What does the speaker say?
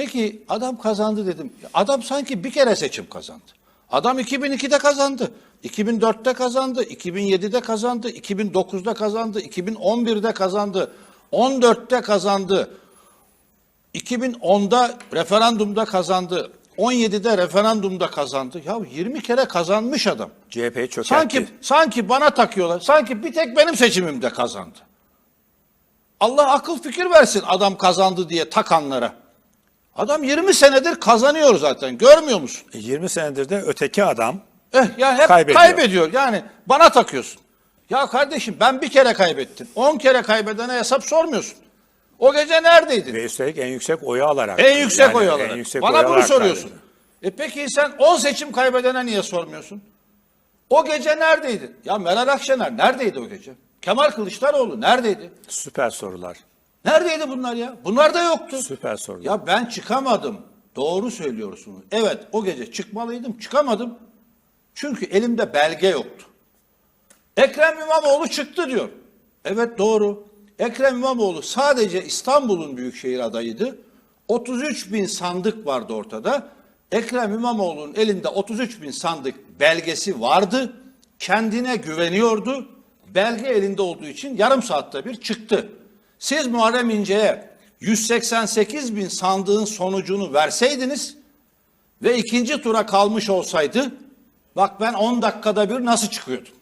Peki adam kazandı dedim. Adam sanki bir kere seçim kazandı. Adam 2002'de kazandı. 2004'te kazandı, 2007'de kazandı, 2009'da kazandı, 2011'de kazandı, 14'te kazandı, 2010'da referandumda kazandı, 17'de referandumda kazandı. Ya 20 kere kazanmış adam. CHP'yi çökertti. Sanki sanki bana takıyorlar. Sanki bir tek benim seçimimde kazandı. Allah akıl fikir versin adam kazandı diye takanlara. Adam 20 senedir kazanıyor zaten. Görmüyor musun? E, 20 senedir de öteki adam Eh ya hep Kaybediyor. kaybediyor. Yani bana takıyorsun. Ya kardeşim ben bir kere kaybettim. 10 kere kaybedene hesap sormuyorsun. O gece neredeydin? ve üstelik en yüksek oyu alarak. En yüksek Yani oy en alarak. yüksek Bana bunu alarak soruyorsun. kaybetti. E peki sen 10 seçim kaybedene niye sormuyorsun? O gece neredeydin? Ya Meral Akşener neredeydi o gece? Kemal Kılıçdaroğlu neredeydi? Süper sorular. Neredeydi bunlar ya? Bunlar da yoktu. Süper sorular. Ya ben çıkamadım. Doğru söylüyorsunuz. Evet o gece çıkmalıydım. Çıkamadım. Çünkü elimde belge yoktu. Ekrem İmamoğlu çıktı diyor. Evet doğru. Ekrem İmamoğlu sadece İstanbul'un büyükşehir adayıydı. 33 bin sandık vardı ortada. Ekrem İmamoğlu'nun elinde 33 bin sandık belgesi vardı. Kendine güveniyordu. Belge elinde olduğu için yarım saatte bir çıktı. Siz Muharrem İnce'ye 188 bin sandığın sonucunu verseydiniz ve ikinci tura kalmış olsaydı bak ben 10 dakikada bir nasıl çıkıyordum?